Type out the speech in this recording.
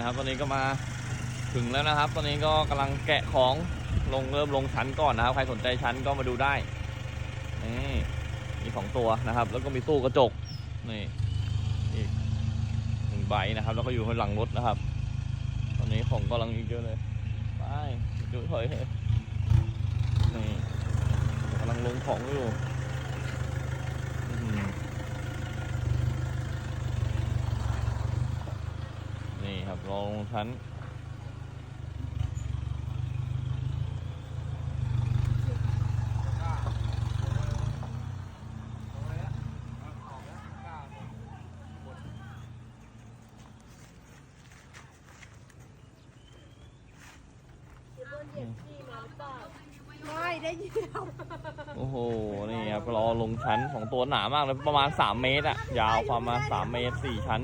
นะครับตอนนี้ก็มาถึงแล้วนะครับ ตอนนี้ก็กำลังแกะของลงเริ่มลงชั้นก่อนนะครับ ใครสนใจชั้นก็มาดูได้นี่มีสองตัวนะครับ แล้วก็มีตู้กระจกนี่อีกหนึ่งใบนะครับ แล้วก็อยู่ข้างหลังรถนะครับ ตอนนี้ของกำลังอีกเยอะเลยไปดูถอยเลยนี่กำลังลงของอยู่อื้อหือ นี่ครับรอลงชั้นไม่ได้ยินโอ้โห นี่ครับรอลงชั้นของตัวหนามากเลยประมาณ 3 เมตรอะยาวประมาณ3เมตร 4 ชั้น